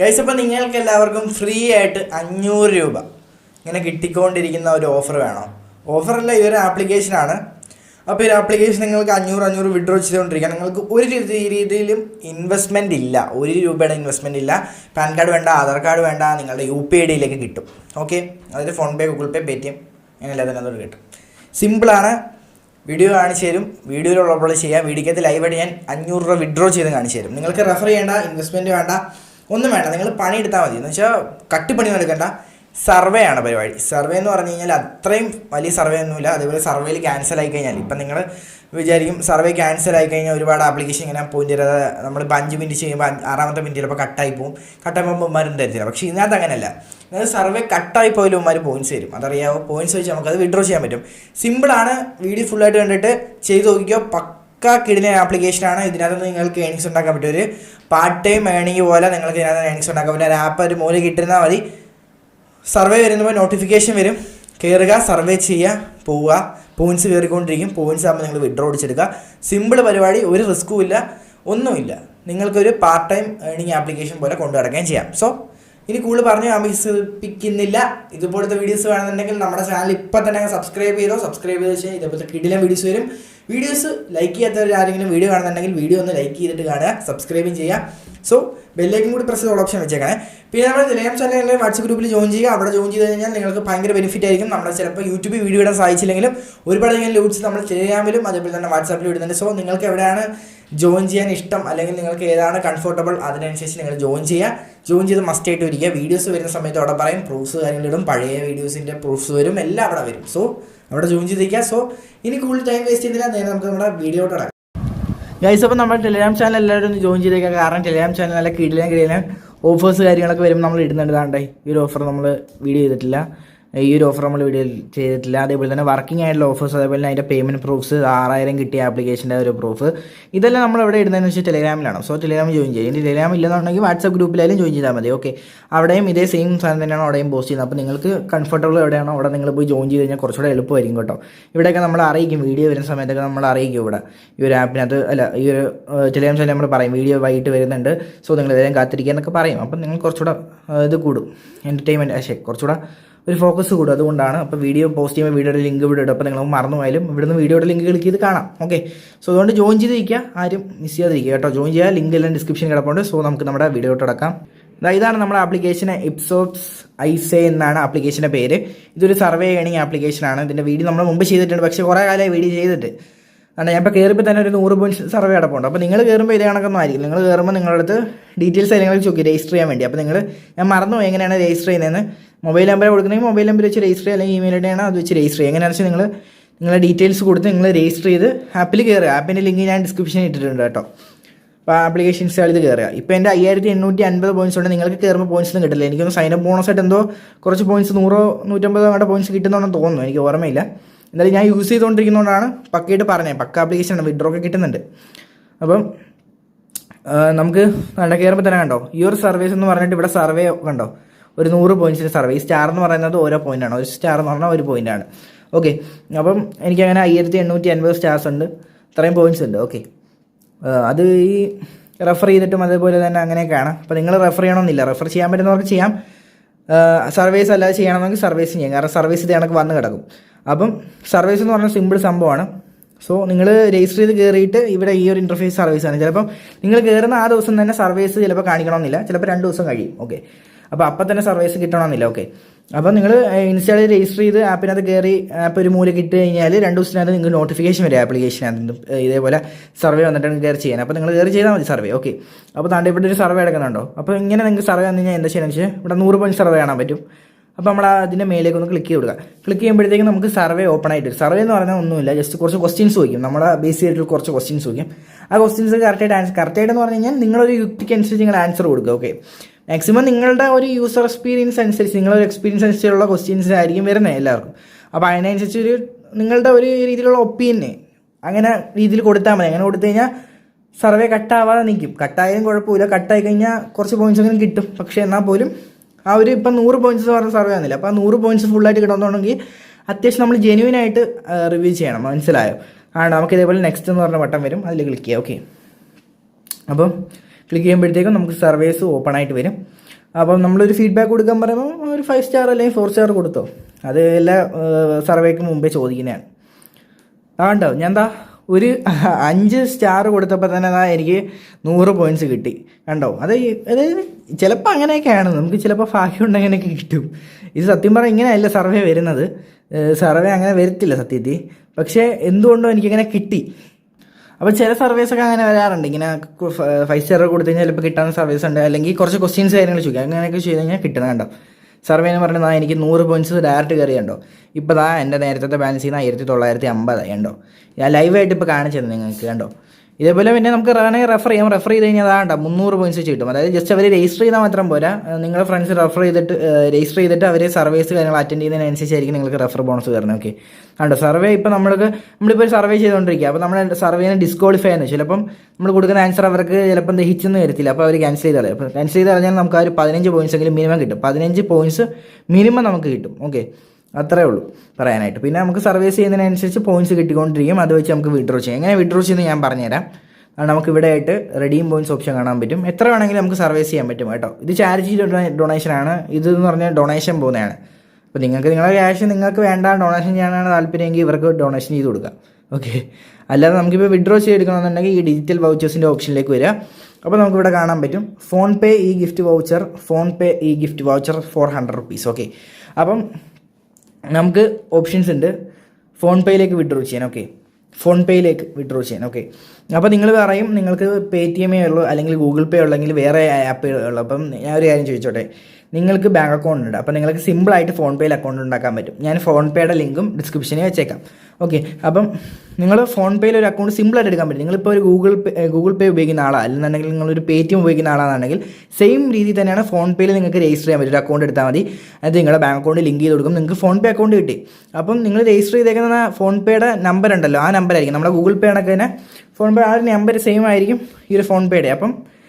Guys അപ്പോൾ നിങ്ങൾക്ക് എല്ലാവർക്കും ഫ്രീ ആയിട്ട് അഞ്ഞൂറ് രൂപ ഇങ്ങനെ കിട്ടിക്കൊണ്ടിരിക്കുന്ന ഒരു ഓഫർ വേണോ. ഓഫറല്ല ഇതൊരു ആപ്ലിക്കേഷനാണ് അപ്പോൾ ഈ ആപ്ലിക്കേഷൻ നിങ്ങൾക്ക് അഞ്ഞൂറ് അഞ്ഞൂറ് വിഡ്രോ ചെയ്തുകൊണ്ടിരിക്കുക നിങ്ങൾക്ക് ഒരു രീതി- രീതിയിലും ഇൻവെസ്റ്റ്മെന്റ് ഇല്ല. ഒരു രൂപയുടെ ഇൻവെസ്റ്റ്മെന്റ് ഇല്ല. പാൻ കാർഡ് വേണ്ട ആധാർ കാർഡ് വേണ്ട നിങ്ങളുടെ യു പി ഐ ഡിയിലേക്ക് കിട്ടും. ഓക്കെ അതായത് PhonePe Google Pay Paytm അങ്ങനെയല്ല അതിനകത്തോട്ട് കിട്ടും സിമ്പിളാണ് വീഡിയോ കാണിച്ചു തരും. വീഡിയോയിലുള്ളപ്പോൾ ചെയ്യാം. വീഡിയോക്കകത്ത് ലൈവായിട്ട് ഞാൻ അഞ്ഞൂറ് രൂപ വിഡ്രോ ചെയ്ത് കാണിച്ചു തരും. നിങ്ങൾക്ക് റെഫർ ചെയ്യേണ്ട ഇൻവെസ്റ്റ്മെന്റ് വേണ്ട. ഒന്നും വേണ്ട നിങ്ങൾ പണിയെടുത്താൽ മതി. എന്ന് വെച്ചാൽ കട്ടിപ്പണി എടുക്കണ്ട. സർവേ ആണ് പരിപാടി. സർവേ എന്ന് പറഞ്ഞു കഴിഞ്ഞാൽ അത്രയും വലിയ സർവേ ഒന്നുമില്ല. അതേപോലെ സർവേയിൽ ക്യാൻസൽ ആയി കഴിഞ്ഞാൽ ഇപ്പം നിങ്ങൾ വിചാരിക്കും സർവേ ക്യാൻസൽ ആയി കഴിഞ്ഞാൽ ഒരുപാട് ആപ്ലിക്കേഷൻ ഇങ്ങനെ പോയിന്റ് ചെയ്താൽ നമ്മൾ അഞ്ച് മിനിറ്റ് ചെയ്യുമ്പോൾ ആറാമത്തെ മിനിറ്റ് ചിലപ്പോൾ കട്ടായി പോകും കട്ടായി പോകുമ്പോൾ ഉമ്മാരും തരത്തില്ല പക്ഷേ ഇതിനകത്ത് അങ്ങനെയല്ല. അതായത് സർവേ കട്ടായി പോയാലും ഉമ്മാർ പോയിന്റ്സ് തരും. അതറിയാവോ? പോയിന്റ്സ് വെച്ച് നമുക്കത് വിഡ്രോ ചെയ്യാൻ പറ്റും. സിമ്പിളാണ് വീഡിയോ ഫുള്ളായിട്ട് കണ്ടിട്ട് ചെയ്ത് നോക്കിക്കോ. പക്ക കിടിലൻ ആപ്ലിക്കേഷനാണ് ഇതിനകത്ത് നിങ്ങൾക്ക് ഏണിങ്സ് ഉണ്ടാക്കാൻ പറ്റും. ഒരു പാർട്ട് ടൈം ഏണിംഗ് പോലെ നിങ്ങൾക്ക് ഇതിനകത്ത് ഏണിങ്സ് ഉണ്ടാക്കാൻ പറ്റും. ഒരു ആപ്പ് ഒരു മൂല കിട്ടിരുന്നാൽ മതി. സർവേ വരുമ്പോൾ നോട്ടിഫിക്കേഷൻ വരും. കയറുക സർവേ ചെയ്യുക പോവുക. പോയിൻസ് കയറിക്കൊണ്ടിരിക്കും. പോയിൻസ് ആകുമ്പോൾ നിങ്ങൾ വിഡ്രോ അടിച്ചെടുക്കുക. സിമ്പിൾ പരിപാടി ഒരു റിസ്ക്കും ഇല്ല. ഒന്നുമില്ല. നിങ്ങൾക്കൊരു പാർട്ട് ടൈം ഏണിംഗ് ആപ്ലിക്കേഷൻ പോലെ കൊണ്ടു നടക്കുകയും ചെയ്യാം. സോ ഇനി കൂടുതൽ പറഞ്ഞ് അഭിസിപ്പിക്കുന്നില്ല ഇതുപോലത്തെ വീഡിയോസ് വേണമെന്നുണ്ടെങ്കിൽ നമ്മുടെ ചാനൽ ഇപ്പം തന്നെ സബ്സ്ക്രൈബ് ചെയ്തോ. സബ്സ്ക്രൈബ് ചെയ്ത് വെച്ചാൽ ഇതേപോലത്തെ കിടിലൻ വീഡിയോസ് വരും. വീഡിയോസ് ലൈക്ക് ചെയ്യാത്തവർ ആരെങ്കിലും വീഡിയോ കാണുന്നുണ്ടെങ്കിൽ വീഡിയോ ഒന്ന് ലൈക്ക് ചെയ്തിട്ട് കാണുക സബ്സ്ക്രൈബും ചെയ്യുക. സോ ബെല്ലേക്കും കൂടി പ്രസ് ഓൾ ഓപ്ഷൻ വെച്ചേക്കണേ. പിന്നെ നമ്മുടെ ടെലിഗ്രാം ചാനലിൽ വാട്സപ്പ് ഗ്രൂപ്പിൽ ജോയിൻ ചെയ്യുക. അവിടെ ജോയിൻ ചെയ്ത് കഴിഞ്ഞാൽ നിങ്ങൾക്ക് ഭയങ്കര ബെനിഫിറ്റ് ആയിരിക്കും. നമ്മുടെ ചിലപ്പോൾ യൂട്യൂബിൽ വീഡിയോ ഇടാൻ സാധിച്ചില്ലെങ്കിലും ഒരുപാട് ഇങ്ങനെ ലൂട്ട്സ് നമ്മൾ ടെലിഗ്രാമിലും അതേപോലെ തന്നെ വാട്സാപ്പിലും ഇടുന്നുണ്ട്. സോ നിങ്ങൾക്ക് എവിടെയാണ് ജോയിൻ ചെയ്യാൻ ഇഷ്ടം? അല്ലെങ്കിൽ നിങ്ങൾക്ക് ഏതാണ് കംഫർട്ടബിൾ അതിനനുസരിച്ച് നിങ്ങൾ ജോയിൻ ചെയ്യുക. ജോയിൻ ചെയ്ത് മസ്റ്റ് ആയിട്ട് ഇരിക്കുക വീഡിയോസ് വരുന്ന സമയത്ത് അവിടെ പറയും. പ്രൂഫ്സ് കാര്യങ്ങളിടും പഴയ വീഡിയോസിന്റെ പ്രൂഫ്സ് വരും. എല്ലാം അവിടെ വരും. സോ അവിടെ ജോയിൻ ചെയ്തിരിക്കുക സോ ഇനി കൂടുതൽ ടൈം വേസ്റ്റ് ചെയ്യുന്നില്ല. നേരെ നമുക്ക് നമ്മുടെ വീഡിയോ ഇടാം ഗൈസ് അപ്പോൾ നമ്മുടെ ടെലിഗ്രാം ചാനൽ എല്ലാവരും ഒന്ന് ജോയിൻ ചെയ്തേക്കാം. കാരണം ടെലിഗ്രാം ചാനൽ നല്ല കിടിലും കിടിലും ഓഫേഴ്സ് കാര്യങ്ങളൊക്കെ വരുമ്പോൾ നമ്മൾ ഇടുന്നുണ്ട്. താണ്ടേ ഈ ഒരു ഓഫർ നമ്മൾ വീഡിയോ ചെയ്തിട്ടില്ല. ഈ ഒരു ഓഫർ നമ്മൾ വീഡിയോയിൽ ചെയ്തിട്ടില്ല. അതേപോലെ തന്നെ വർക്കിംഗ് ആയിട്ടുള്ള ഓഫേഴ്സ് അതേപോലെ തന്നെ അതിന്റെ പേയ്മെന്റ് പ്രൂഫ്സ് ആറായിരം കിട്ടിയ ആപ്ലിക്കേഷന്റെ ഒരു പ്രൂഫ് ഇതെല്ലാം നമ്മൾ ഇവിടെ ഇടുന്നതെന്ന് വെച്ചാൽ ടെലിഗ്രാമിലാണ്. സോ ടെലിഗ്രാമിൽ ജോയിൻ ചെയ്യും. ഇനി ടെലിഗ്രാം ഇല്ലെന്നുണ്ടെങ്കിൽ വാട്സപ്പ് ഗ്രൂപ്പിലായാലും ജോയിൻ ചെയ്താൽ മതി. ഓക്കെ അവിടെയും ഇതേ സെയിം സാധനം തന്നെയാണ് അവിടെയും പോസ്റ്റ് ചെയ്യുന്നത്. അപ്പോൾ നിങ്ങൾക്ക് കംഫർട്ടബിൾ എവിടെയാണോ അവിടെ നിങ്ങൾ പോയി ജോയിൻ ചെയ്ത് കഴിഞ്ഞാൽ കുറച്ചുകൂടെ എളുപ്പമായിരിക്കും കേട്ടോ. ഇവിടെയൊക്കെ നമ്മൾ അറിയിക്കും. വീഡിയോ വരുന്ന സമയത്തൊക്കെ നമ്മൾ അറിയിക്കും ഇവിടെ. ഈ ഒരു ആപ്പിനകത്ത് അല്ല ഈ ഒരു ടെലിഗ്രാം ചാനൽ നമ്മൾ പറയും. വീഡിയോ വൈകിട്ട് വരുന്നുണ്ട്. സോ നിങ്ങൾ ഇതെല്ലാം കാത്തിരിക്കുക എന്നൊക്കെ പറയും. അപ്പം നിങ്ങൾ കുറച്ചുകൂടെ ഇത് കൂടും. എന്റർടൈൻമെന്റ് പക്ഷേ കുറച്ചുകൂടെ ഒരു ഫോക്കസ് കൂടും. അതുകൊണ്ടാണ് അപ്പോൾ വീഡിയോ പോസ്റ്റ് ചെയ്യുമ്പോൾ വീഡിയോയുടെ ലിങ്ക് ഇവിടെ ഇടും. അപ്പോൾ നിങ്ങൾ മറന്നു പോയാലും ഇവിടുന്ന് വീഡിയോയുടെ ലിങ്ക് ക്ലിക്ക് ചെയ്ത് കാണാം. ഓക്കെ സോ അതുകൊണ്ട് ജോയിൻ ചെയ്തിരിക്കുക. ആരും മിസ് ചെയ്യാതിരിക്കുക കേട്ടോ. ജോയിൻ ചെയ്യുക. ലിങ്ക് എല്ലാം ഡിസ്ക്രിപ്ഷൻ കിടപ്പുണ്ട്. സോ നമുക്ക് നമ്മുടെ വീഡിയോ തുടക്കാം ഇതാണ് നമ്മുടെ ആപ്ലിക്കേഷൻ ഇപ്സോപ്സ് ഐസെ എന്നാണ് ആപ്ലിക്കേഷന്റെ പേര്. ഇതൊരു സർവേ ഏണിംഗ് ആപ്ലിക്കേഷനാണ് ഇതിന്റെ വീഡിയോ നമ്മൾ മുമ്പ് ചെയ്തിട്ടുണ്ട്. പക്ഷേ കുറേ കാലമായി വീഡിയോ ചെയ്തിട്ട്. കാരണം ഞാൻ ഇപ്പോൾ കയറിയപ്പോൾ തന്നെ ഒരു നൂറ് പോയിന്റ് സർവേ അടപ്പുണ്ട് അപ്പോൾ നിങ്ങൾ കയറുമ്പോൾ ഇതേ കണക്കൊന്നും ആയിരിക്കും നിങ്ങൾ കയറുമ്പോൾ നിങ്ങളുടെ അടുത്ത് ഡീറ്റെയിൽസ് കാര്യങ്ങൾ ചോദിക്കും. രജിസ്റ്റർ ചെയ്യാൻ വേണ്ടി. അപ്പോൾ നിങ്ങൾ ഞാൻ മറന്നു എങ്ങനെയാണ് രജിസ്റ്റർ ചെയ്യുന്നതെന്ന് മൊബൈൽ നമ്പർ കൊടുക്കണമെങ്കിൽ മൊബൈൽ നമ്പർ വെച്ച് രജിസ്റ്റർ ചെയ്യുക. അല്ലെങ്കിൽ ഇമെയിൽ ഐഡിയാണ് അത് വെച്ച് രജിസ്റ്റർ ചെയ്യുക. എങ്ങനെയാണെന്ന് വെച്ചാൽ നിങ്ങൾ നിങ്ങളുടെ ഡീറ്റെയിൽസ് കൊടുത്ത് നിങ്ങൾ രജിസ്റ്റർ ചെയ്ത് ആപ്പിൽ കയറുക ആപ്പിന്റെ ലിങ്ക് ഞാൻ ഡിസ്ക്രിപ്ഷനിൽ ഇട്ടിട്ടുണ്ട് കേട്ടോ. അപ്പോൾ ആപ്ലിക്കേഷൻ ഇൻസ്റ്റാൾ ചെയ്ത് കയറുക ഇപ്പോൾ എന്റെ അയ്യായിരത്തി എണ്ണൂറ്റി അൻപത് പോയിന്റ്സ് ഉണ്ട് നിങ്ങൾക്ക് കയറുമ്പോൾ പോയിന്റ്സ് ഒന്നും കിട്ടില്ല. എനിക്കൊന്ന് സൈൻ അപ്പ് ബോണസ് ആയിട്ട് എന്തോ കുറച്ച് പോയിന്റ്സ് നൂറോ നൂറ്റമ്പതോ അങ്ങോട്ട് പോയിന്റ്സ് കിട്ടുന്നുണ്ടെന്ന് തോന്നുന്നു. എനിക്ക് ഓർമ്മയില്ല. എന്തായാലും ഞാൻ യൂസ് ചെയ്തുകൊണ്ടിരിക്കുന്നതുകൊണ്ടാണ് പക്കയായിട്ട് പറഞ്ഞത്. പക്ക ആപ്ലിക്കേഷനാണ് വിഡ്രോ ഒക്കെ കിട്ടുന്നുണ്ട്. അപ്പം നമുക്ക് കണ്ട കയറുമ്പോൾ തന്നെ കണ്ടോ? ഈ ഒരു സർവീസ് എന്ന് പറഞ്ഞിട്ട് ഇവിടെ സർവേ കണ്ടോ? ഒരു നൂറ് പോയിന്റ്സിന്റെ സർവേ ഈ സ്റ്റാർ എന്ന് പറയുന്നത് ഓരോ പോയിന്റാണ് ഒരു സ്റ്റാർ എന്ന് പറഞ്ഞാൽ ഒരു പോയിന്റാണ് ഓക്കെ അപ്പം എനിക്കങ്ങനെ അയ്യായിരത്തി എണ്ണൂറ്റി അൻപത് സ്റ്റാർസ് ഉണ്ട്. ഇത്രയും പോയിന്റ്സ് ഉണ്ട്. ഓക്കെ അത് ഈ റെഫർ ചെയ്തിട്ടും അതേപോലെ തന്നെ അങ്ങനെയൊക്കെയാണ്. അപ്പോൾ നിങ്ങൾ റെഫർ ചെയ്യണമെന്നില്ല. റെഫർ ചെയ്യാൻ പറ്റുന്നവർക്ക് ചെയ്യാം. സർവീസ് അല്ലാതെ ചെയ്യണമെങ്കിൽ സർവീസ് ചെയ്യാം. കാരണം സർവീസ് ഇത് കണക്ക് വന്ന് കിടക്കും. അപ്പം സർവീസ് എന്ന് പറഞ്ഞാൽ സിമ്പിൾ സംഭവമാണ്. സോ നിങ്ങൾ രജിസ്റ്റർ ചെയ്ത് കയറിയിട്ട് ഇവിടെ ഈ ഒരു ഇന്റർഫേസ് സർവീസ് ആണ്. ചിലപ്പം നിങ്ങൾ കയറുന്ന ആ ദിവസം തന്നെ സർവീസ് ചിലപ്പോൾ കാണിക്കണമെന്നില്ല. ചിലപ്പോൾ രണ്ട് ദിവസം കഴിയും. ഓക്കെ അപ്പോൾ അപ്പം തന്നെ സർവീസ് കിട്ടണമെന്നില്ല. ഓക്കെ അപ്പോൾ നിങ്ങൾ ഇൻസ്റ്റാൾ ചെയ്ത് രജിസ്റ്റർ ചെയ്ത് ആപ്പിനകത്ത് കയറി ആപ്പ് ഒരു മൂല കിട്ടി കഴിഞ്ഞാൽ രണ്ട് ദിവസത്തിനകത്ത് നിങ്ങൾക്ക് നോട്ടിഫിക്കേഷൻ വരും ആപ്ലിക്കേഷനകത്ത് ഇതേപോലെ സർവേ വന്നിട്ടാണ് കയറി ചെയ്യാൻ. അപ്പോൾ നിങ്ങൾ കയറി ചെയ്താൽ മതി സർവേ ഓക്കെ അപ്പോൾ താണ്ട് ഇവിടെ ഒരു സർവേ എടുക്കുന്നുണ്ടോ? അപ്പോൾ ഇങ്ങനെ നിങ്ങൾക്ക് സർവേ വന്നു കഴിഞ്ഞാൽ എന്താ ചെയ്യണമെന്ന് വെച്ചാൽ ഇവിടെ നൂറ് പോയിന്റ് സർവേ കാണാൻ പറ്റും. അപ്പോൾ നമ്മൾ അതിന്റെ മേലേക്ക് ഒന്ന് ക്ലിക്ക് ചെയ്ത് കൊടുക്കുക ക്ലിക്ക് ചെയ്യുമ്പോഴത്തേക്കും നമുക്ക് സർവേ ഓപ്പൺ ആയിട്ട് സർവേ എന്ന് പറഞ്ഞാൽ ഒന്നുമില്ല ജസ്റ്റ് കുറച്ച് ക്വസ്റ്റ്യൻസ് ചോദിക്കും. നമ്മുടെ ബേസിക് ആയിട്ടുള്ള കുറച്ച് ക്വസ്റ്റ്യൻസ് ചോദിക്കും. ആ ക്വസ്റ്റ്യൻസ് കറക്റ്റായിട്ട് ആൻസർ കറക്റ്റായിട്ട് എന്ന് പറഞ്ഞു കഴിഞ്ഞാൽ നിങ്ങളൊരു യുക്തിക്ക് അനുസരിച്ച് നിങ്ങൾ ആൻസർ കൊടുക്കുക ഓക്കെ മാക്സിമം നിങ്ങളുടെ ഒരു യൂസർ എക്സ്പീരിയൻസ് അനുസരിച്ച് നിങ്ങളൊരു എക്സ്പീരിയൻസ് അനുസരിച്ചുള്ള ക്വസ്റ്റ്യൻസ് ആയിരിക്കും വരുന്നത് എല്ലാവർക്കും. അപ്പോൾ അതിനനുസരിച്ച് ഒരു നിങ്ങളുടെ ഒരു രീതിയിലുള്ള ഒപ്പീനിയൻ അങ്ങനെ രീതിയിൽ കൊടുത്താൽ മതി. അങ്ങനെ കൊടുത്തു കഴിഞ്ഞാൽ സർവേ കട്ടാവാതെ നിൽക്കും. കട്ടായാലും കുഴപ്പമില്ല. കട്ടായി കഴിഞ്ഞാൽ കുറച്ച് പോയിന്റ്സ് അങ്ങനെ കിട്ടും. പക്ഷേ എന്നാൽ പോലും ആ ഒരു ഇപ്പം നൂറ് പോയിന്റ്സ് പറഞ്ഞ സർവേ ആണെന്നില്ല അപ്പോൾ ആ നൂറ് പോയിന്റ്സ് ഫുള്ളായിട്ട് കിട്ടണമെന്നുണ്ടെങ്കിൽ അത്യാവശ്യം നമ്മൾ ജെന്യൂൻ ആയിട്ട് റിവ്യൂ ചെയ്യണം. മനസ്സിലായോ? ആണ്. നമുക്ക് ഇതേപോലെ നെക്സ്റ്റ് എന്ന് പറഞ്ഞ വട്ടം വരും. അതിൽ ക്ലിക്ക് ചെയ്യാം. ഓക്കെ അപ്പം ക്ലിക്ക് ചെയ്യുമ്പോഴത്തേക്കും നമുക്ക് സർവേസ് ഓപ്പൺ ആയിട്ട് വരും. അപ്പം നമ്മളൊരു ഫീഡ്ബാക്ക് കൊടുക്കാൻ പറയുമ്പോൾ ഒരു ഫൈവ് സ്റ്റാർ അല്ലെങ്കിൽ ഫോർ സ്റ്റാർ കൊടുത്തോ? അത് എല്ലാ സർവേക്ക് മുമ്പേ ചോദിക്കുന്നതാണ്. അതുണ്ടോ ഞാൻ എന്താ ഒരു അഞ്ച് സ്റ്റാർ കൊടുത്തപ്പോൾ തന്നെ അതാ എനിക്ക് നൂറ് പോയിന്റ്സ് കിട്ടി. കണ്ടോ? അത് അതായത് ചിലപ്പോൾ അങ്ങനെയൊക്കെയാണ്. നമുക്ക് ചിലപ്പോൾ ഭാഗ്യം ഉണ്ടെങ്കിൽ അങ്ങനെയൊക്കെ കിട്ടും. ഇത് സത്യം പറഞ്ഞാൽ ഇങ്ങനെയല്ല സർവേ വരുന്നത്. സർവേ അങ്ങനെ വരത്തില്ല സത്യത്തിൽ. പക്ഷേ എന്തുകൊണ്ടോ എനിക്കിങ്ങനെ കിട്ടി. അപ്പോൾ ചില സർവീസൊക്കെ അങ്ങനെ വരാറുണ്ട്. ഇങ്ങനെ ഫൈവ് സ്റ്റാർ കൊടുത്തു കഴിഞ്ഞാൽ ചിലപ്പോൾ കിട്ടാവുന്ന സർവീസ് ഉണ്ട്. അല്ലെങ്കിൽ കുറച്ച് ക്വസ്റ്റ്യൻസ് കാര്യങ്ങൾ ചോദിക്കുക അങ്ങനെയൊക്കെ ചെയ്ത് കഴിഞ്ഞാൽ കിട്ടുന്നത് കണ്ടോ? സർവേ എന്ന് പറഞ്ഞാൽ എനിക്ക് നൂറ് പോയിന്റ്സ് ഡയറക്റ്റ് കയറി കണ്ടോ? ഇപ്പോൾ ദാ എന്റെ നേരത്തെ ബാലൻസ് ചെയ്യുന്ന ആയിരത്തി തൊള്ളായിരത്തി അമ്പത് ഉണ്ടോ ഞാൻ ലൈവായിട്ട് ഇപ്പോൾ കാണിച്ചത് നിങ്ങൾക്ക് കണ്ടോ? ഇതേപോലെ പിന്നെ നമുക്ക് വേണമെങ്കിൽ റെഫർ ചെയ്യാം. റെഫർ ചെയ്ത് കഴിഞ്ഞാൽ അതാണ്ട മുന്നൂറ് പോയിന്റ്സ് കിട്ടും അതായത് ജസ്റ്റ് അവർ രജിസ്റ്റർ ചെയ്താൽ മാത്രം പോരാ. നിങ്ങളുടെ ഫ്രണ്ട്സ് റെഫർ ചെയ്തിട്ട് രജിസ്റ്റർ ചെയ്തിട്ട് അവർ സർവീസ് കാര്യങ്ങൾ അറ്റൻഡ് ചെയ്യുന്നതിനനുസരിച്ചായിരിക്കും നിങ്ങൾക്ക് റെഫർ ബോണസ് വരുന്നത് ഓക്കെ ആണ്ടോ സർവേ ഇപ്പോൾ നമ്മൾക്ക് നമ്മളിപ്പോൾ ഒരു സർവേ ചെയ്തുകൊണ്ടിരിക്കുക അപ്പോൾ നമ്മുടെ സർവേനെ ഡിസ്ക്വാളിഫൈ ആണ്. ചിലപ്പം നമ്മൾ കൊടുക്കുന്ന ആൻസർ അവർക്ക് ചിലപ്പം ദഹിച്ചെന്ന് വരത്തില്ല. അപ്പോൾ അവർ ക്യാൻസൽ ചെയ്ത് കളയും. അപ്പോൾ ക്യാൻസൽ ചെയ്ത് കളഞ്ഞാൽ നമുക്ക് ആ ഒരു പതിനഞ്ച് പോയിന്റ്സ് എങ്കിലും മിനിമം കിട്ടും. പതിനഞ്ച് പോയിന്റ്സ് മിനിമം നമുക്ക് കിട്ടും. ഓക്കെ അത്രേ ഉള്ളൂ പറയാനായിട്ട്. പിന്നെ നമുക്ക് സർവീസ് ചെയ്യുന്നതിനനുസരിച്ച് പോയിന്റ്സ് കിട്ടിക്കൊണ്ടിരിക്കും. അത് വെച്ച് നമുക്ക് വിഡ്രോ ചെയ്യാം. എങ്ങനെ വിഡ്രോ ചെയ്യുന്നത് ഞാൻ പറഞ്ഞുതരാം. നമുക്ക് ഇവിടെ ആയിട്ട് റെഡീം പോയിന്റ്സ് ഓപ്ഷൻ കാണാൻ പറ്റും. എത്ര വേണമെങ്കിലും നമുക്ക് സർവീസ് ചെയ്യാൻ പറ്റും കേട്ടോ. ഇത് ചാരിറ്റി ഡൊണേഷൻ ആണ്. ഇത് എന്ന് പറഞ്ഞാൽ ഡൊണേഷൻ പോകുന്നതാണ്. അപ്പോൾ നിങ്ങൾക്ക് നിങ്ങളുടെ ക്യാഷ് നിങ്ങൾക്ക് വേണ്ട ഡൊണേഷൻ ചെയ്യാനാണ് താല്പര്യമെങ്കിൽ ഇവർക്ക് ഡൊണേഷൻ ചെയ്ത് കൊടുക്കാം. ഓക്കെ അല്ലാതെ നമുക്കിപ്പോൾ വിഡ്രോ ചെയ്തെടുക്കണമെന്നുണ്ടെങ്കിൽ ഈ ഡിജിറ്റൽ വൗച്ചേഴ്സിന്റെ ഓപ്ഷനിലേക്ക് വരിക. അപ്പോൾ നമുക്കിവിടെ കാണാൻ പറ്റും. ഫോൺ പേ ഈ ഗിഫ്റ്റ് വൗച്ചർ ഫോൺ പേ ഈ gift voucher four hundred rupees okay അപ്പം നമുക്ക് ഓപ്ഷൻസ് ഉണ്ട്. ഫോൺ പേയിലേക്ക് വിഡ്രോ ചെയ്യാൻ ഓക്കെ ഫോൺ പേയിലേക്ക് വിഡ്രോ ചെയ്യാൻ ഓക്കെ അപ്പോൾ നിങ്ങൾ പറയും നിങ്ങൾക്ക് പേ ടി എമ്മേ ഉള്ളൂ അല്ലെങ്കിൽ ഗൂഗിൾ പേ ഉള്ളെങ്കിൽ വേറെ ആപ്പ് ഉള്ളൂ അപ്പം ഞാൻ ഒരു കാര്യം ചോദിച്ചോട്ടെ. നിങ്ങൾക്ക് ബാങ്ക് അക്കൗണ്ട് ഉണ്ട്. അപ്പോൾ നിങ്ങൾക്ക് സിമ്പിളായിട്ട് ഫോൺ പേയിൽ അക്കൗണ്ട് ഉണ്ടാക്കാൻ പറ്റും. ഞാൻ ഫോൺ പേയുടെ ലിങ്കും ഡിസ്ക്രിപ്ഷനിൽ വെച്ചേക്കാം. ഓക്കെ അപ്പം നിങ്ങൾ ഫോൺ പേയിൽ ഒരു അക്കൗണ്ട് സിമ്പിളായിട്ട് എടുക്കാൻ പറ്റും. നിങ്ങളിപ്പോൾ ഒരു ഗൂഗിൾ പേ ഗൂഗിൾ പേ ഉപയോഗിക്കുന്ന ആളാണ് അല്ലെന്നുണ്ടെങ്കിൽ നിങ്ങളൊരു പേ ടി എം ഉപയോഗിക്കുന്ന ആളാണെന്നുണ്ടെങ്കിൽ സെയിം രീതി തന്നെയാണ് ഫോൺ പേയിൽ നിങ്ങൾക്ക് രജിസ്റ്റർ ചെയ്യാൻ പറ്റും. ഒരു അക്കൗണ്ട് എടുത്താൽ മതി. അത് നിങ്ങളുടെ ബാങ്ക് അക്കൗണ്ട് ലിങ്ക് ചെയ്ത് കൊടുക്കും. നിങ്ങൾക്ക് ഫോൺ പേ അക്കൗണ്ട് കിട്ടി. അപ്പം നിങ്ങൾ രജിസ്റ്റർ ചെയ്തേക്കുന്ന ഫോൺ പേയുടെ നമ്പർ ഉണ്ടല്ലോ. ആ നമ്പർ ആയിരിക്കും. നമ്മുടെ ഗൂഗിൾ പേ കണക്ക് തന്നെ ഫോൺ പേ ആ ഒരു നമ്പർ സെയിം ആയിരിക്കും ഈ ഒരു ഫോൺ പേയുടെ അപ്പം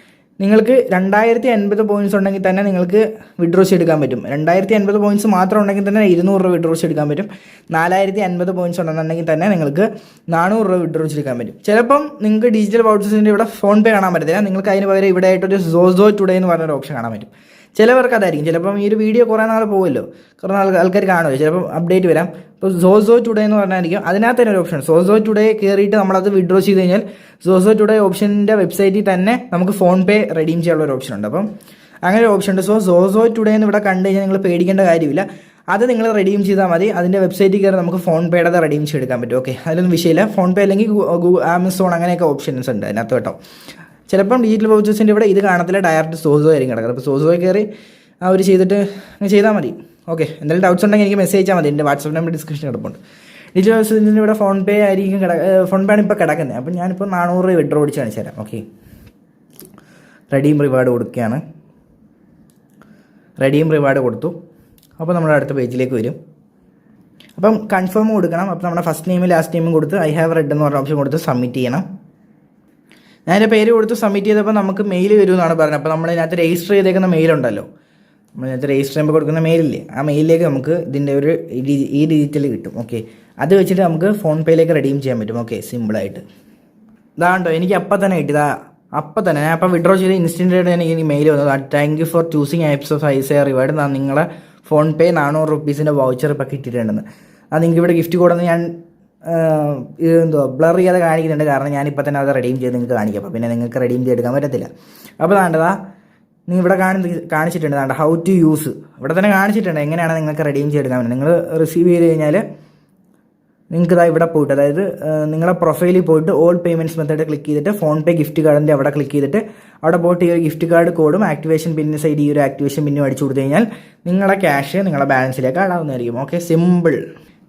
നിങ്ങൾക്ക് രണ്ടായിരത്തി അൻപത് പോയിന്റ്സ് ഉണ്ടെങ്കിൽ തന്നെ നിങ്ങൾക്ക് വിഡ്രോസ് ചെയ്തെടുക്കാൻ പറ്റും. രണ്ടായിരത്തി അൻപത് പോയിന്റ്സ് മാത്രം ഉണ്ടെങ്കിൽ തന്നെ ഇരുന്നൂറ് രൂപ വിഡ്രോ ചെയ്തെടുക്കാൻ പറ്റും. നാലായിരത്തി അൻപത് പോയിന്റ്സ് ഉണ്ടെന്നുണ്ടെങ്കിൽ തന്നെ നിങ്ങൾക്ക് നാനൂറ് രൂപ വിഡ്രോ ചെയ്തെടുക്കാൻ പറ്റും. ചിലപ്പം നിങ്ങൾക്ക് ഡിജിറ്റൽ വൗച്ചേഴ്സിന്റെ ഇവിടെ ഫോൺ പേ കാണാൻ പറ്റത്തില്ല. നിങ്ങൾക്ക് അതിന് പകരം ഇവിടെ ആയിട്ടൊരു സോസോ ടുഡേ എന്ന് പറഞ്ഞൊരു ഓപ്ഷൻ കാണാൻ പറ്റും. ചിലവർക്ക് അതായിരിക്കും. ചിലപ്പം ഈ ഒരു വീഡിയോ കുറേ നാൾ പോകുമല്ലോ കുറേ നാൾ ആൾക്കാർ കാണുമല്ലോ. ചിലപ്പം അപ്ഡേറ്റ് വരാം. ഇപ്പോൾ സോസോ ടുഡേ എന്ന് പറഞ്ഞായിരിക്കും അതിനകത്ത് തന്നെ ഒരു ഓപ്ഷൻ സോസോ ടുഡേ കയറിയിട്ട് നമ്മളത് വിഡ്രോ ചെയ്ത് കഴിഞ്ഞാൽ സോസോ ടുഡേ ഓപ്ഷന്റെ വെബ്സൈറ്റിൽ തന്നെ നമുക്ക് ഫോൺ പേ റെഡീം ചെയ്യാനുള്ള ഒരു ഓപ്ഷൻ ഉണ്ട്. അപ്പം അങ്ങനെ ഒരു ഓപ്ഷൻ ഉണ്ട്. സോ സോസോ ടുഡേ എന്ന് ഇവിടെ കണ്ടു കഴിഞ്ഞാൽ നിങ്ങൾ പേടിക്കേണ്ട കാര്യമില്ല. അത് നിങ്ങൾ റെഡീം ചെയ്താൽ മതി. അതിന്റെ വെബ്സൈറ്റിൽ കയറി നമുക്ക് ഫോൺ പേയുടെ റെഡീം ചെയ്തെടുക്കാൻ പറ്റും. ഓക്കെ അതിലൊന്നും വിഷയമില്ല. ഫോൺ പേ അല്ലെങ്കിൽ ആമസോൺ അങ്ങനെയൊക്കെ ഓപ്ഷൻസ് ഉണ്ട് അതിനകത്ത് കേട്ടോ. ചിലപ്പം ഡിജിറ്റൽ വൗച്ചേഴ്സിന്റെ ഇവിടെ ഇത് കാണത്തില്ല ഡയറക്റ്റ് സോസോ ആയിരിക്കും കിടക്കുന്നത്. അപ്പോൾ സോസോ കയറി അവർ ചെയ്തിട്ട് അങ്ങ് ചെയ്താൽ മതി. ഓക്കെ എന്തെങ്കിലും ഡൗട്ട്സ് ഉണ്ടെങ്കിൽ എനിക്ക് മെസ്സേജ് അയച്ചാൽ മതി. എന്റെ വാട്സപ്പ് നമ്പർ ഡിസ്ക്രിപ്ഷൻ കിടപ്പുണ്ട്. ഡിജിറ്റൽ വൗച്ചേഴ്സിന്റെ ഇവിടെ ഫോൺ പേ ആയിരിക്കും കിട ഫോൺ പേ ആണ് ഇപ്പോൾ കിടക്കുന്നത്. അപ്പോൾ ഞാനിപ്പോൾ നാനൂറ് രൂപ വിഡ്രോ അടിച്ച് കാണിച്ചു തരാം. ഓക്കെ റെഡിയും റിവാർഡ് കൊടുക്കുകയാണ്. റെഡിയും റിവാർഡ് കൊടുത്തു. അപ്പോൾ നമ്മുടെ അടുത്ത പേജിലേക്ക് വരും. അപ്പം കൺഫേം കൊടുക്കണം. അപ്പോൾ നമ്മുടെ ഫസ്റ്റ് നെയിമും ലാസ്റ്റ് നെയിമും കൊടുത്ത് ഐ ഹാവ് റെഡ് എന്ന് പറഞ്ഞ ഓപ്ഷൻ കൊടുത്ത് സബ്മിറ്റ് ചെയ്യണം. ഞാൻ എന്റെ പേര് കൊടുത്ത് സബ്മിറ്റ് ചെയ്തപ്പോൾ നമുക്ക് മെയിൽ വരും എന്നാണ് പറഞ്ഞത്. അപ്പോൾ നമ്മൾ ഇതിനകത്ത് രജിസ്റ്റർ ചെയ്തേക്കുന്ന മെയിലുണ്ടല്ലോ നമ്മൾ ഇതിനകത്ത് രജിസ്റ്റർ ചെയ്യുമ്പോൾ കൊടുക്കുന്ന മെയിലില്ലേ ആ മെയിലിലേക്ക് നമുക്ക് ഇതിന്റെ ഒരു ഈ ഡിജിറ്റൽ കിട്ടും. ഓക്കെ അത് വെച്ചിട്ട് നമുക്ക് ഫോൺ പേയിലേക്ക് റെഡീം ചെയ്യാൻ പറ്റും. ഓക്കെ സിമ്പിളായിട്ട് ഇതാണ്ടോ എനിക്ക് അപ്പം തന്നെ കിട്ടി. ഇതാ അപ്പം തന്നെ. ഞാൻ അപ്പം വിഡ്രോ ചെയ്ത് ഇൻസ്റ്റന്റ് ആയിട്ട് എനിക്ക് മെയിൽ വന്നത് thank you for choosing apps of ice reward ഞാൻ നിങ്ങളെ ഫോൺ പേ നാനൂറ് റുപ്പീസിന്റെ വൗച്ചർ ഇപ്പം കിട്ടിയിട്ടുണ്ടെന്ന്. അത് നിങ്ങൾക്ക് ഇവിടെ ഗിഫ്റ്റ് കൊടുന്ന് ഞാൻ എന്തോ ബ്ലർ ചെയ്യാതെ കാണിക്കുന്നുണ്ട്. കാരണം ഞാനിപ്പോൾ തന്നെ അത് റെഡീം ചെയ്ത് നിങ്ങൾക്ക് കാണിക്കാം. അപ്പോൾ പിന്നെ നിങ്ങൾക്ക് റെഡീം ചെയ്തെടുക്കാൻ പറ്റത്തില്ല. അപ്പോൾ താണ്ടതാ നീ ഇവിടെ കാണി കാണിച്ചിട്ടുണ്ട് താണ്ട ഹൗ ടു യൂസ് ഇവിടെ തന്നെ കാണിച്ചിട്ടുണ്ട്. എങ്ങനെയാണ് നിങ്ങൾക്ക് റെഡീം ചെയ്തെടുക്കാൻ പറ്റുന്നത്. നിങ്ങൾ റിസീവ് ചെയ്ത് കഴിഞ്ഞാൽ നിങ്ങൾക്ക് ഇതാ ഇവിടെ പോയിട്ട് അതായത് നിങ്ങളുടെ നിങ്ങളെ പ്രൊഫൈലിൽ പോയിട്ട് ഓൾ പേയ്മെന്റ്സ് മെത്തേഡ് ക്ലിക്ക് ചെയ്തിട്ട് ഫോൺ പേ ഗിഫ്റ്റ് കാർഡിന്റെ അവിടെ ക്ലിക്ക് ചെയ്തിട്ട് അവിടെ പോയിട്ട് ഈ ഒരു ഗിഫ്റ്റ് കാർഡ് കോഡും ആക്ടിവേഷൻ പിന്നിന് സൈഡ് ഈ ഒരു ആക്ടിവേഷൻ പിന്നും അടിച്ചു കൊടുത്തു കഴിഞ്ഞാൽ നിങ്ങളുടെ ക്യാഷ് നിങ്ങളുടെ ബാലൻസിലേക്ക് ആടാവുന്നതായിരിക്കും ഓക്കെ സിമ്പിൾ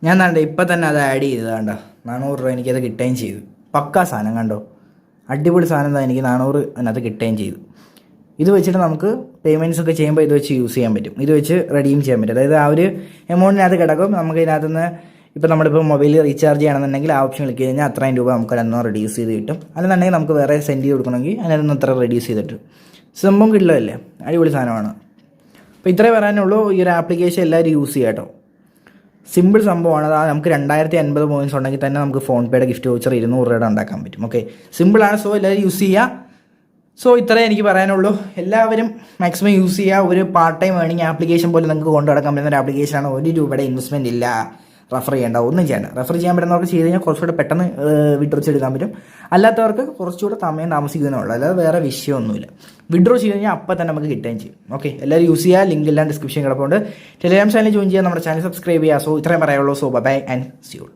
ഞാൻ കണ്ടോ ഇപ്പം തന്നെ അത് ആഡ് ചെയ്തത് കണ്ടോ? നാനൂറ് രൂപ എനിക്കത് കിട്ടുകയും ചെയ്തു. പക്കാ സാധനം കണ്ടോ? അടിപൊളി സാധനം എന്താ എനിക്ക് നാനൂറ് അതിനകത്ത് കിട്ടുകയും ചെയ്തു. ഇത് വെച്ചിട്ട് നമുക്ക് പേയ്മെന്റ്സ് ഒക്കെ ചെയ്യുമ്പോൾ ഇത് വെച്ച് യൂസ് ചെയ്യാൻ പറ്റും. ഇത് വെച്ച് റെഡീം ചെയ്യാൻ പറ്റും. അതായത് ആ ഒരു എമൗണ്ടിനകത്ത് കിടക്കും. നമുക്ക് ഇതിനകത്ത് നിന്ന് ഇപ്പോൾ നമ്മളിപ്പോൾ മൊബൈലിൽ റീചാർജ് ചെയ്യണമെന്നുണ്ടെങ്കിൽ ആ ഓപ്ഷൻ ക്ലിക്ക് കഴിഞ്ഞാൽ അത്രയും രൂപ നമുക്ക് അതിനൊന്നും റെഡ്യൂസ് ചെയ്ത് കിട്ടും. അല്ലെന്നുണ്ടെങ്കിൽ നമുക്ക് വേറെ സെൻഡ് ചെയ്ത് കൊടുക്കണമെങ്കിൽ അതിനൊന്നും അത്ര റെഡ്യൂസ് ചെയ്തിട്ട്. സംഭവം കിട്ടില്ലല്ലേ അടിപൊളി സാധനമാണ്. അപ്പോൾ ഇത്രേ പറയാനുള്ളൂ. ഈ ഒരു ആപ്ലിക്കേഷൻ എല്ലാവരും യൂസ് ചെയ്യാം കേട്ടോ സിമ്പിൾ സംഭവമാണ്. അതാ നമുക്ക് രണ്ടായിരത്തി അൻപത് പോയിന്റ്സ് ഉണ്ടെങ്കിൽ തന്നെ നമുക്ക് ഫോൺ പേയുടെ ഗിഫ്റ്റ് വൗച്ചർ ഇരുന്നൂറ് രൂപയുടെ ഉണ്ടാക്കാൻ പറ്റും. ഓക്കെ സിമ്പിളാണ് സോ എല്ലാവരും യൂസ് ചെയ്യുക സോ ഇത്രേ എനിക്ക് പറയാനുള്ളൂ. എല്ലാവരും മാക്സിമം യൂസ് ചെയ്യുക ഒരു പാർട്ട് ടൈം ഏണിംഗ് ആപ്ലിക്കേഷൻ പോലെ നിങ്ങൾക്ക് കൊണ്ടു നടക്കാൻ പറ്റുന്ന ഒരു ആപ്ലിക്കേഷനാണ് ഒരു രൂപയുടെ ഇൻവെസ്റ്റ്മെന്റ് ഇല്ല. റെഫർ ചെയ്യേണ്ട ഒന്നും ചെയ്യണ്ട റെഫർ ചെയ്യാൻ പറ്റുന്നവർക്ക് ചെയ്ത് കഴിഞ്ഞാൽ കുറച്ചുകൂടെ പെട്ടെന്ന് വിഡ്രോ ചെയ്തെടുക്കാൻ പറ്റും. അല്ലാത്തവർക്ക് കുറച്ചുകൂടെ സമയം താമസിക്കുന്നതുള്ളൂ അല്ലാതെ വേറെ വിഷയമൊന്നുമില്ല. വിഡ്രോ ചെയ്ത് കഴിഞ്ഞാൽ അപ്പം തന്നെ നമുക്ക് കിട്ടുകയും ചെയ്യും. ഓക്കെ എല്ലാവരും യൂസ് ചെയ്യുക. ലിങ്ക് എല്ലാം ഡിസ്ക്രിപ്ഷൻ കിടപ്പുണ്ട്. ടെലിഗ്രാം ചാനൽ ജോയിൻ ചെയ്യുക നമ്മുടെ ചാനൽ സബ്സ്ക്രൈബ് ചെയ്യുക. സോ ഇത്രയും പറയുള്ളൂ സോ ബൈ ആൻഡ് സ്യൂൾ